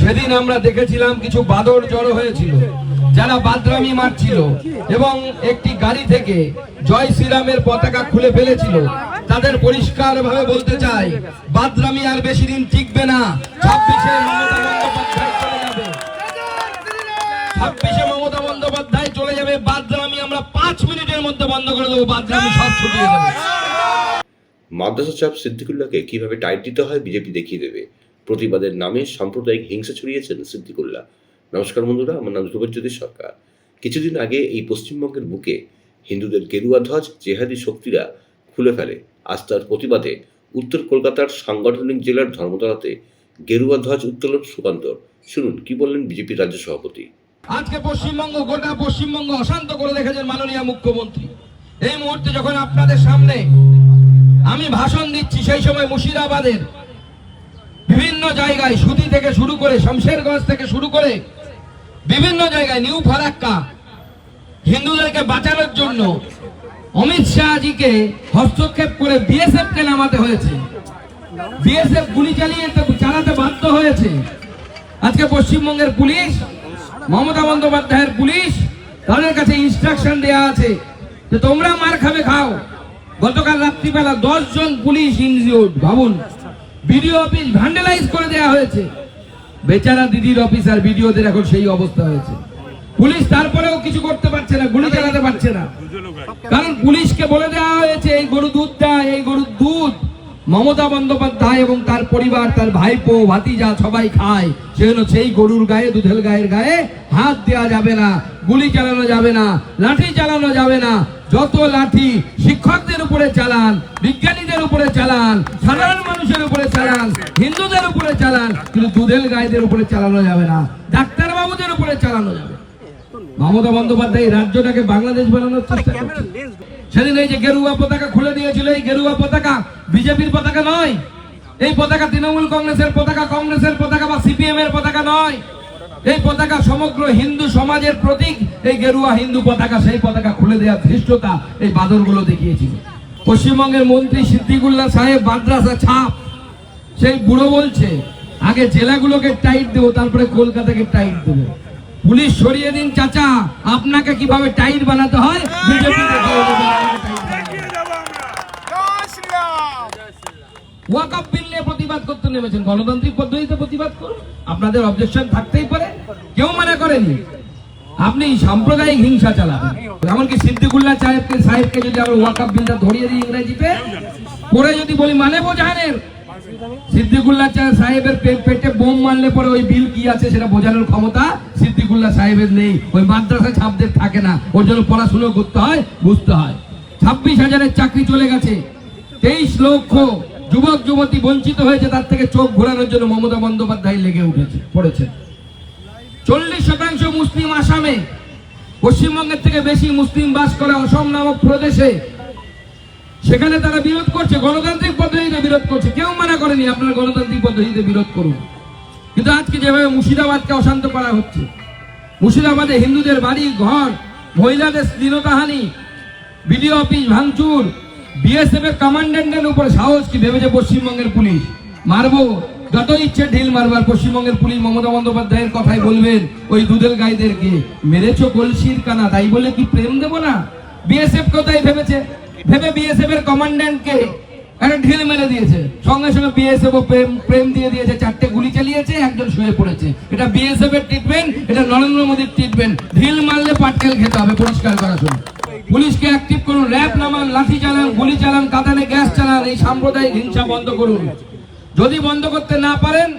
সেদিন আমরা দেখেছিলাম কিছু বাদর জড়ো হয়েছিল, যারা বাদরামি মারছিল এবং একটি গাড়ি থেকে জয় শ্রীরামের পতাকা খুলে ফেলেছিল। তাদের পরিষ্কার ভাবে বলতে চাই, বাদরামি আর বেশি দিন টিকবে না। ছাব্বিশে মমতা বন্দ্যোপাধ্যায় চলে যাবে। ছাব্বিশে মমতা বন্দ্যোপাধ্যায় চলে যাবে, বাদরামি আমরা পাঁচ মিনিটের মধ্যে বন্ধ করে দেবো, বাদরামি সব ছুটিয়ে মাদ্রাসা চাপ সিদ্দিকুল্লাহকে কীভাবে টাইট দিতে হয়, বিজেপি দেখিয়ে দেবে। প্রতিবাদের নামে সাম্প্রদায়িক হিংসা ছড়িয়েছেন সিদ্দিকুল্লাহ। নমস্কার বন্ধুরা, আমার নাম ধ্রুবজ্যোতি সরকার। কিছুদিন আগে এই পশ্চিমবঙ্গের বুকে হিন্দুদের গেরুয়া ধ্বজ, জেহাদি শক্তিরা খুলে ফেলে। আজ তার প্রতিবাদে উত্তর কলকাতার সাংগঠনিক জেলার ধর্মতলাতে গেরুয়া ধ্বজ উত্তোলন সুকান্তর। শুনুন, কি বললেন বিজেপি রাজ্য সভাপতি? আজকে পশ্চিমবঙ্গ, গোটা পশ্চিমবঙ্গ অশান্ত করে রেখেছেন মাননীয় মুখ্যমন্ত্রী। এই মুহূর্তে যখন আপনাদের সামনে আমি ভাষণ দিচ্ছি, সেই সময় মুর্শিদাবাদের বিভিন্ন জায়গায় সুতি থেকে শুরু করে শমশেরগঞ্জ থেকে শুরু করে বিভিন্ন জায়গায় নিউ ফারাক্কা। হিন্দুদেরকে বাঁচানোর জন্য অমিত শাহজিকে হস্তক্ষেপ করে বিএসএফ কে নামাতে হয়েছে। বিএসএফ গুলি চালিয়ে চালাতে বাধ্য হয়েছে। আজকে পশ্চিমবঙ্গের পুলিশ, মমতা বন্দ্যোপাধ্যায়ের পুলিশ, তাদের কাছে ইনস্ট্রাকশন দেয়া আছে যে তোমরা মার খাবে, খাও। গতকাল রাত্রিবেলা দশ জন পুলিশ ইনজিওর্ড ভাবুন। বিডিও অফিস ভ্যান্ডালাইজ করে হয়েছে। বেচারা দিদির অফিসার বিডিওদের এখন সেই অবস্থা হয়েছে। পুলিশ তারপরেও কিছু করতে পারছে না, গুলি চালাতে পারছে না। কারণ পুলিশকে বলে দেওয়া হয়েছে, এই গরু দুধ দেয়, এই গরুর দুধ। মমতা বন্দ্যোপাধ্যায় এবং তার পরিবার, তার ভাইপো, ভাতিজা সবাই খায়। সেজন্য সেই গরুর গায়ে, দুধের গায়ের গায়ে হাত দেওয়া যাবে না, গুলি চালানো যাবে না, লাঠি চালানো যাবে না। যত লাঠি শিক্ষকদের উপরে চালান বিজ্ঞানীদের উপরে চালান সাধারণ মানুষের উপরে চালান হিন্দুদের উপরে চালান কিন্তু দুধের গায়েদের উপরে চালানো যাবে না ডাক্তার বাবুদের উপরে চালানো যাবে। মমতা বন্দ্যোপাধ্যায় এই রাজ্যটাকে বাংলাদেশ বানানোর চেষ্টা করছে। সেদিন এই যে গেরুয়া পতাকা খুলে দিয়েছিল এই গেরুয়া পতাকা বিজেপির পতাকা নয়। এই পতাকা তৃণমূল কংগ্রেসের পতাকা কংগ্রেসের পতাকা বা সিপিএম এর পতাকা নয়। এই পতাকা সমগ্র হিন্দু সমাজের প্রতীক, এই গেরুয়া হিন্দু পতাকা, সেই পতাকা খুলে দেওয়ার ধৃষ্টতা এই বাদরগুলো দেখিয়েছিল। পশ্চিমবঙ্গের মন্ত্রী সিদ্দিকুল্লাহ সাহেব মাদ্রাসা ছাপ, সেই বুড়ো বলছে, আগে জেলাগুলোকে টাইট দেবো, তারপরে কলকাতাকে টাইট দেবো। পুলিশ সরিয়ে দিন, চাচা, আপনাকে কীভাবে টাইট বানাতে হয়? বিজেপি দেখিয়ে দেবে আপনাকে টাইট বানাতে। ওয়াকআপ বিল প্রতিবাদ করতে নেমেছেন। গণতান্ত্রিক পদ্ধতিতে প্রতিবাদ করুন। আপনাদের অবজেকশন থাকতেই পারে। কেউ মনে করেনি? আপনি সাম্প্রদায়িক হিংসা চালাবেন। এমনকি সিদ্দিকুল্লাহ সাহেবকে সাহেবকে যদি আমরা ওয়াকআপ বিলটা ধরিয়ে দিই ইংরেজিতে পরে যদি বলি মানে বোঝানের? সিদ্দিকুল্লাহ সাহেবের পেটে বোম মারলে পরে ওই বিল কি আছে সেটা বোঝানোর ক্ষমতা সিদ্দিকুল্লাহ সাহেবের নেই। ওই মাদ্রাসা ছাপদের থাকে না। ওর জন্য পড়াশুনো করতে হয়, বুঝতে হয়। ছাব্বিশ হাজারের চাকরি চলে গেছে। তেইশ লক্ষ যুবক, যুবতী বঞ্চিত হয়েছে, তার থেকে চোখ ঘোরানোর জন্য মমতা বন্দ্যোপাধ্যায় লেগে উঠেছে, পড়েছে। চল্লিশ শতাংশ মুসলিম আসামে, পশ্চিমবঙ্গের থেকে বেশি মুসলিম বাস করে অসম নামক প্রদেশে। সেখানে তারা বিরোধ করছে, গণতান্ত্রিক পদ্ধতিতে বিরোধ করছে। কেউ মানা করেনি, আপনারা গণতান্ত্রিক পদ্ধতিতে বিরোধ করুন। কিন্তু আজকে যেভাবে মুর্শিদাবাদকে অশান্ত করা হচ্ছে, মুর্শিদাবাদে হিন্দুদের বাড়ি, ঘর, মহিলাদের স্ত্রীনতাহানি বিডিও অফিস ভাঙচুর বিএসএফ এর কমান্ডেন্টের উপরে সাহস কি? ভেবেছে পশ্চিমবঙ্গের পুলিশ। মারবো। যত ইচ্ছে ঢিল মারবার, পশ্চিমবঙ্গের পুলিশ মমতা বন্দ্যোপাধ্যায়ের কথাই বলবেন, ওই দুধের গাইদেরকে। মেরেছো কলসির কানা, তাই বলে কি প্রেম দেবো না? বিএসএফ কোথায় ভেবেছে? ভেবে বিএসএফ এর কমান্ড্যান্টকে একটা ঢিল মেরে দিয়েছে। সঙ্গে সঙ্গে বিএসএফ ও প্রেম প্রেম দিয়ে দিয়েছে, চারটে গুলি চালিয়েছে, একজন শুয়ে পড়েছে। এটা বিএসএফ এর ট্রিটমেন্ট এটা নরেন্দ্র মোদীর ট্রিটমেন্ট ঢিল মারলে পাটকেল খেতে হবে, পরিষ্কার করার জন্য পুলিশকে অ্যাক্টিভ করুন, র্যাব নামান, লাঠি চালান, গুলি চালান, কাতানে গ্যাস চালান, এই সাম্প্রদায়িক হিংসা বন্ধ করুন। যদি বন্ধ করতে না পারেন,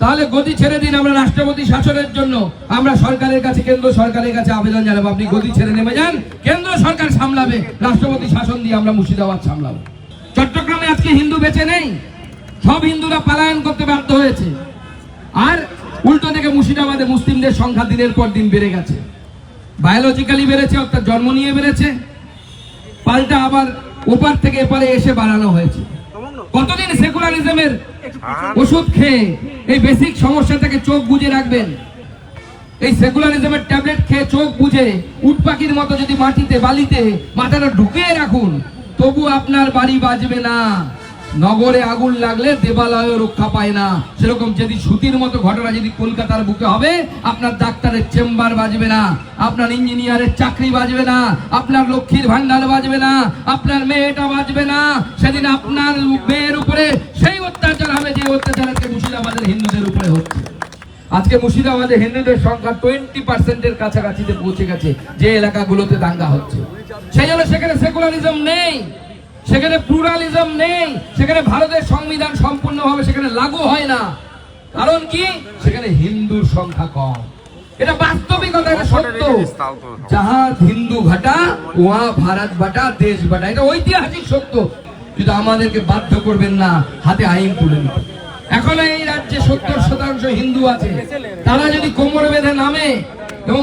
তাহলে গদি ছেড়ে দিন আমরা রাষ্ট্রপতি শাসনের জন্য। আমরা সরকারের কাছে, কেন্দ্র সরকারের কাছে আবেদন জানাব। আপনি গদি ছেড়ে নেমে যান, কেন্দ্র সরকার সামলাবে। রাষ্ট্রপতি শাসন দিয়ে আমরা মুর্শিদাবাদ সামলাবো। চট্টগ্রামে আজকে হিন্দু বেঁচে নেই। সব হিন্দুরা পালায়ন করতে ব্যর্থ হয়েছে। আর উল্টো থেকে মুর্শিদাবাদে মুসলিমদের সংখ্যা দিনের পর দিন বেড়ে গেছে। বায়োলজিক্যালি বেড়েছে, অর্থাৎ জন্ম নিয়ে বেড়েছে। পাল্টা আবার ওপার থেকে এপারে এসে বাড়ানো হয়েছে। কতদিন সেকুলারিজমের ওষুধ খেয়ে এই বেসিক সমস্যা থেকে চোখ বুজে রাখবেন? এই সেকুলারিজমের ট্যাবলেট খেয়ে চোখ বুঝে উট পাখির মতো যদি মাটিতে, বালিতে মাথাটা ঢুকিয়ে রাখুন, তবু আপনার বাড়ি বাজবে না। নগরে আগুন লাগলে দেবালয় রক্ষা পায় না। সেরকম যদি সুতির মতো ঘটনা যদি কলকাতার বুকে হবে, আপনার ডাক্তারের চেম্বার বাজবে না, আপনার ইঞ্জিনিয়ারের চাকরি বাজবে না, আপনার লক্ষ্মীর ভান্ডার বাজবে না, আপনার মেয়েটা বাজবে না। সেদিন আপনার মেয়ের উপরে সেই অত্যাচার হবে যে অত্যাচার আজকে মুর্শিদাবাদের হিন্দুদের উপরে হচ্ছে। আজকে মুর্শিদাবাদে হিন্দুদের সংখ্যা টোয়েন্টি পার্সেন্টের কাছাকাছিতে পৌঁছে গেছে, যে এলাকাগুলোতে দাঙ্গা হচ্ছে। সেই জন্য সেখানে সেকুলারিজম নেই। সেখানে প্লুরালিজম নেই, সেখানে ভারতের সংবিধান সম্পূর্ণভাবে সেখানে লাগু হয় না। কারণ কি? সেখানে হিন্দুর সংখ্যা কম। এটা বাস্তবিকতা, এটা সত্য। যাহা হিন্দু ওয়া ভারত বাটা দেশ বাটা এটা ঐতিহাসিক সত্য। কিন্তু আমাদেরকে বাধ্য করবেন না, হাতে আইন তুলে এখনও এই রাজ্যে সত্তর শতাংশ হিন্দু আছে। তারা যদি কোমর বেঁধে নামে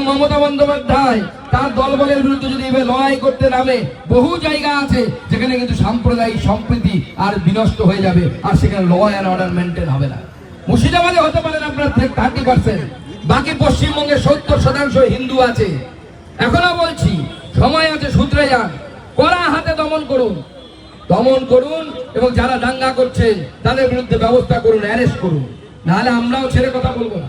মমতা বন্দ্যোপাধ্যায় তার দলবলের বিরুদ্ধে যদি এভাবে লড়াই করতে নামে, বহু জায়গা আছে যেখানে কিন্তু সাম্প্রদায়িক সম্প্রীতি আর বিনষ্ট হয়ে যাবে, আর সেখানে ল অ্যান্ড অর্ডার মেনটেন হবে না। মুর্শিদাবাদে হতে পারেন আপনার থার্টি পার্সেন্ট বাকি পশ্চিমবঙ্গে সত্তর শতাংশ হিন্দু আছে। এখনও বলছি, সময় আছে সূত্রে যান। কড়া হাতে দমন করুন। দমন করুন এবং যারা দাঙ্গা করছেন তাদের বিরুদ্ধে ব্যবস্থা করুন অ্যারেস্ট করুন। নাহলে আমরাও ছেড়ে কথা বলব না।